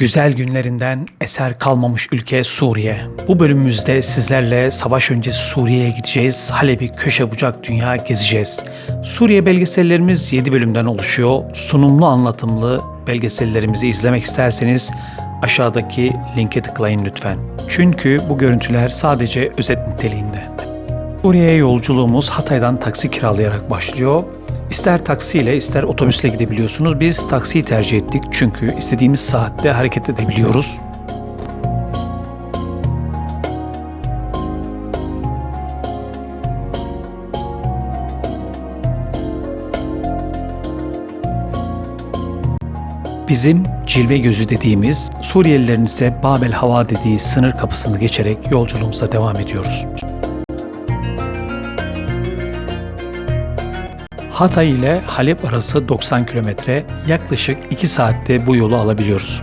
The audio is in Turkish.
Güzel günlerinden eser kalmamış ülke Suriye. Bu bölümümüzde sizlerle savaş öncesi Suriye'ye gideceğiz. Halep'i köşe bucak dünya gezeceğiz. Suriye belgesellerimiz 7 bölümden oluşuyor. Sunumlu anlatımlı belgesellerimizi izlemek isterseniz aşağıdaki linke tıklayın lütfen. Çünkü bu görüntüler sadece özet niteliğinde. Suriye'ye yolculuğumuz Hatay'dan taksi kiralayarak başlıyor. İster taksiyle ister otobüsle gidebiliyorsunuz. Biz taksiyi tercih ettik çünkü istediğimiz saatte hareket edebiliyoruz. Bizim cilve gözü dediğimiz, Suriyelilerin ise Babel Hava dediği sınır kapısını geçerek yolculuğumuza devam ediyoruz. Hatay ile Halep arası 90 kilometre, yaklaşık 2 saatte bu yolu alabiliyoruz.